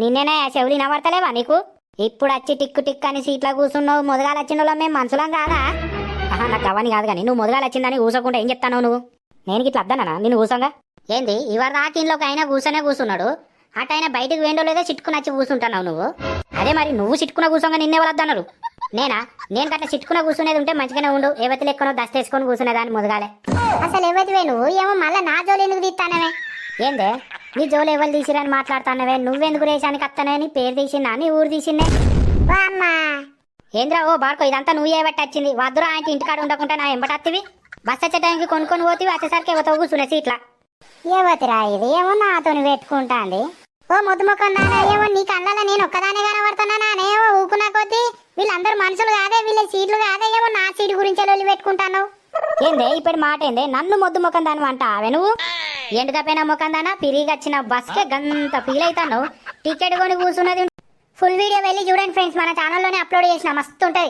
నిన్నేనే చెవులు వినబడతలేవా నీకు? ఇప్పుడు వచ్చి టిక్కు టిక్ అని సీట్లో కూర్చున్నావు మొదగాలు వచ్చిన వాళ్ళం మేము మనుషులం కాదా? ఆహా నాకు అవన్నీ కాదు కానీ నువ్వు మొదగాలు వచ్చిందని కూసోకుండా ఏం చెప్తాను నువ్వు? నేను ఇట్లా అద్దనా నిన్ను కూసంగా ఏంది ఇవరి దాకా ఇంట్లోకి అయినా కూర్చొనే కూర్చున్నాడు? అటైనా బయటకు వేండో లేదో చిట్టుకుని వచ్చి కూర్చుంటున్నావు నువ్వు? అదే మరి నువ్వు చిట్టుకున్న కూర్చోగా నిన్నే వాళ్ళద్దన్నారు నేనా? నేను గట్ల చిట్టుకున్న కూర్చునేది ఉంటే మంచిగానే ఉండు ఏవతి లెక్కనో దస్తేసుకొని కూర్చునేదాన్ని ముదగాలే. అసలు ఎవతివే నువ్వు? ఏమో మళ్ళీ నా జోలు ఎందుకు తీస్తానవే? ఏందే? నీ జోలు ఎవరు తీసిరని మాట్లాడుతానవే? నువ్వెందుకు రేషానికి వస్తానే నీ పేరు తీసిందా నీ ఊరు తీసిందే ఏంద్రా ఓ బార్కో ఇదంతా నువ్వు ఏబట్టి వచ్చింది వద్దురా ఆయన ఇంటికాడ ఉండకుండా నా ఎంబటి వత్తివి బస్ వచ్చే టైంకి కొనుక్కొని పోతివి వచ్చేసరికి ఎవతో కూర్చునే సీట్లా? ఏవతిరా ఇది? ఏమో నాతో పెట్టుకుంటాంది. ఓ ముద్దు ముఖం దానా ఏమో నీ కళ్ళలో నేను ఒక్కదానే కనబడుతున్నానా ఏమో ఊకున్నా కొద్దీ వీళ్ళందరూ మనుషులు కాదే వీళ్ళ సీట్లు కాదే ఏమో నా సీటు గురించి వెళ్ళి పెట్టుకుంటాను ఏందే ఇప్పుడు మాట ఏందే నన్ను మొద్దు ముఖం దాని అంట అవే నువ్వు? ఎండుకపోయిన ముఖం దానా పిరిగి వచ్చిన బస్కే గంత ఫీల్ అవుతాను టికెట్ కొని కూర్చున్నది ఫుల్ వీడియో వెళ్ళి చూడండి ఫ్రెండ్స్ మన ఛానల్లోనే అప్లోడ్ చేసిన మస్తు ఉంటుంది.